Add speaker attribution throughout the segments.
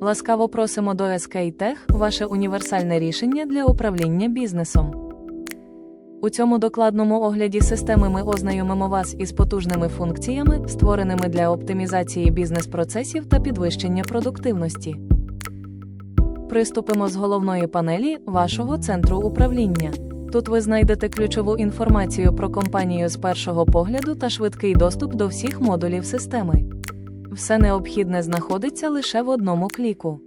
Speaker 1: Ласкаво просимо до SK Tech, ваше універсальне рішення для управління бізнесом. У цьому докладному огляді системи ми ознайомимо вас із потужними функціями, створеними для оптимізації бізнес-процесів та підвищення продуктивності. Приступимо з головної панелі вашого центру управління. Тут ви знайдете ключову інформацію про компанію з першого погляду та швидкий доступ до всіх модулів системи. Все необхідне знаходиться лише в одному кліку.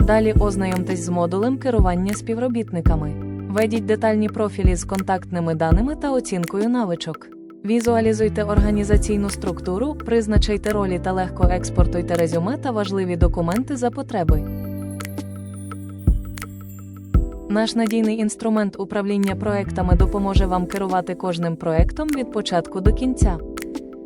Speaker 1: Далі ознайомтесь з модулем керування співробітниками. Введіть детальні профілі з контактними даними та оцінкою навичок. Візуалізуйте організаційну структуру, призначайте ролі та легко експортуйте резюме та важливі документи за потреби. Наш надійний інструмент управління проектами допоможе вам керувати кожним проектом від початку до кінця.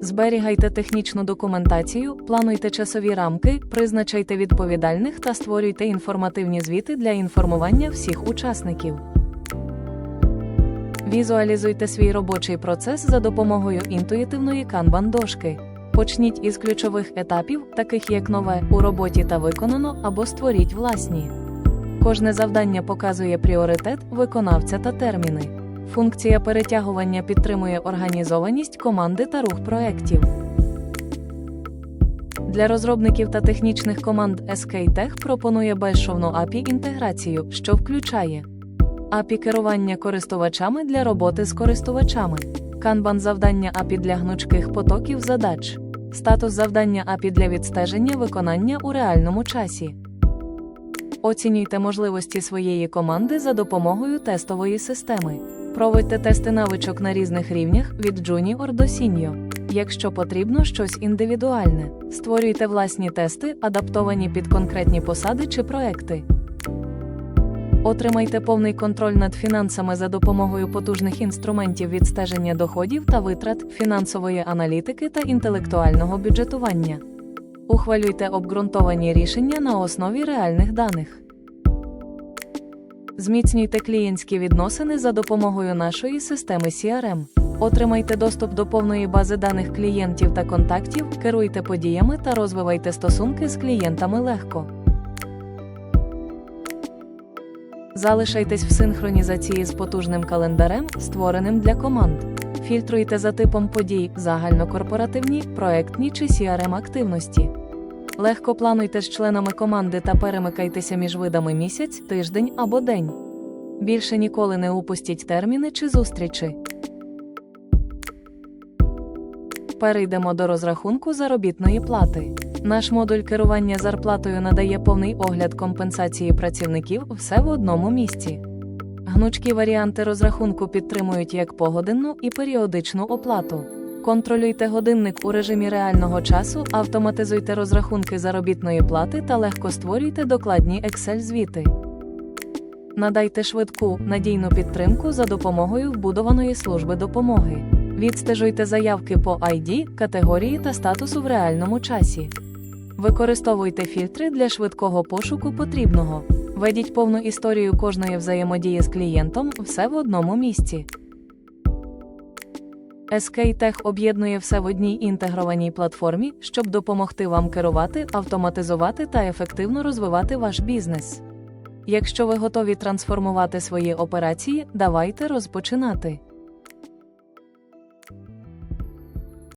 Speaker 1: Зберігайте технічну документацію, плануйте часові рамки, призначайте відповідальних та створюйте інформативні звіти для інформування всіх учасників. Візуалізуйте свій робочий процес за допомогою інтуїтивної канбан-дошки. Почніть із ключових етапів, таких як нове у роботі та виконано, або створіть власні. Кожне завдання показує пріоритет, виконавця та терміни. Функція перетягування підтримує організованість команди та рух проєктів. Для розробників та технічних команд SK Tech пропонує безшовну API інтеграцію, що включає API керування користувачами для роботи з користувачами, Kanban завдання API для гнучких потоків задач, статус завдання API для відстеження виконання у реальному часі. Оцінюйте можливості своєї команди за допомогою тестової системи. Проводьте тести навичок на різних рівнях від Junior до Senior. Якщо потрібно щось індивідуальне, створюйте власні тести, адаптовані під конкретні посади чи проекти. Отримайте повний контроль над фінансами за допомогою потужних інструментів відстеження доходів та витрат, фінансової аналітики та інтелектуального бюджетування. Ухвалюйте обґрунтовані рішення на основі реальних даних. Зміцнюйте клієнтські відносини за допомогою нашої системи CRM. Отримайте доступ до повної бази даних клієнтів та контактів, керуйте подіями та розвивайте стосунки з клієнтами легко. Залишайтесь в синхронізації з потужним календарем, створеним для команд. Фільтруйте за типом подій загальнокорпоративні, проектні чи CRM активності. Легко плануйте з членами команди та перемикайтеся між видами місяць, тиждень або день. Більше ніколи не упустіть терміни чи зустрічі. Перейдемо до розрахунку заробітної плати. Наш модуль керування зарплатою надає повний огляд компенсації працівників все в одному місці. Гнучкі варіанти розрахунку підтримують як погодинну і періодичну оплату. Контролюйте годинник у режимі реального часу, автоматизуйте розрахунки заробітної плати та легко створюйте докладні Excel-звіти. Надайте швидку, надійну підтримку за допомогою вбудованої служби допомоги. Відстежуйте заявки по ID, категорії та статусу в реальному часі. Використовуйте фільтри для швидкого пошуку потрібного. Ведіть повну історію кожної взаємодії з клієнтом все в одному місці. SK Tech об'єднує все в одній інтегрованій платформі, щоб допомогти вам керувати, автоматизувати та ефективно розвивати ваш бізнес. Якщо ви готові трансформувати свої операції, давайте розпочинати.